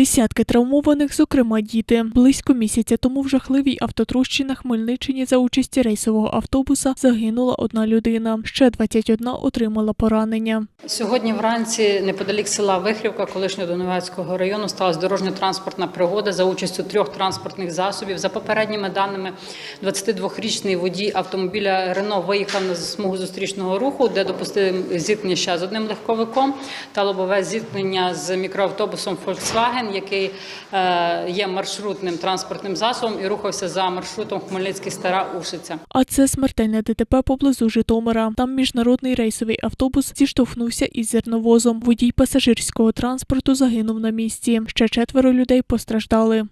Десятки травмованих, зокрема діти. Близько місяця тому в жахливій автотрощі на Хмельниччині за участі рейсового автобуса загинула одна людина. Ще 21 отримала поранення. Сьогодні вранці неподалік села Вихрівка, колишнього Донецького району, сталася дорожньо-транспортна пригода за участю трьох транспортних засобів. За попередніми даними, 22-річний водій автомобіля Рено виїхав на смугу зустрічного руху, де допустив зіткнення ще з одним легковиком та лобове зіткнення з мікроавтобусом Volkswagen, який е, є маршрутним транспортним засобом і рухався за маршрутом Хмельницький Стара Ушиця. А це смертельне ДТП поблизу Житомира. Там міжнародний рейсовий автобус зіштовхнувся із зерновозом. Водій пасажирського транспорту загинув на місці. Ще четверо людей постраждали.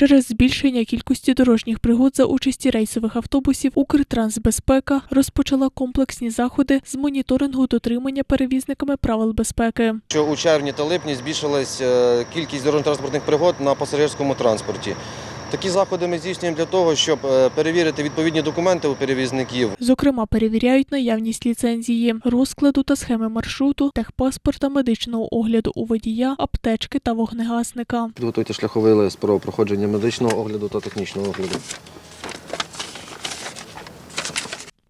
Через збільшення кількості дорожніх пригод за участі рейсових автобусів Укртрансбезпека розпочала комплексні заходи з моніторингу дотримання перевізниками правил безпеки. що у червні та липні збільшилась е, кількість дорожньо-транспортних пригод на пасажирському транспорті. Такі заходи ми здійснюємо для того, щоб е, перевірити відповідні документи у перевізників, Зокрема, перевіряють наявність ліцензії, розкладу та схеми маршруту, техпаспорта, медичного огляду у водія, аптечки та вогнегасника. Підготуйте шляховий лист про проходження медичного огляду та технічного огляду.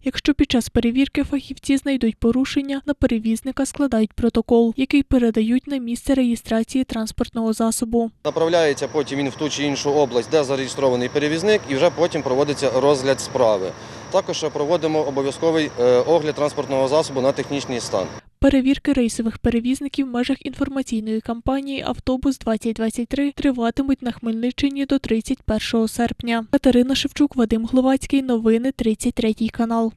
Якщо під час перевірки фахівці знайдуть порушення, на перевізника складають протокол, який передають на місце реєстрації транспортного засобу. Направляється потім він в ту чи іншу область, де зареєстрований перевізник, і вже потім проводиться розгляд справи. Також проводимо обов'язковий е, огляд транспортного засобу на технічний стан. Перевірки рейсових перевізників в межах інформаційної кампанії Автобус 2023 триватимуть на Хмельниччині до 31 серпня. Катерина Шевчук, Вадим Гловацький. Новини 33 канал.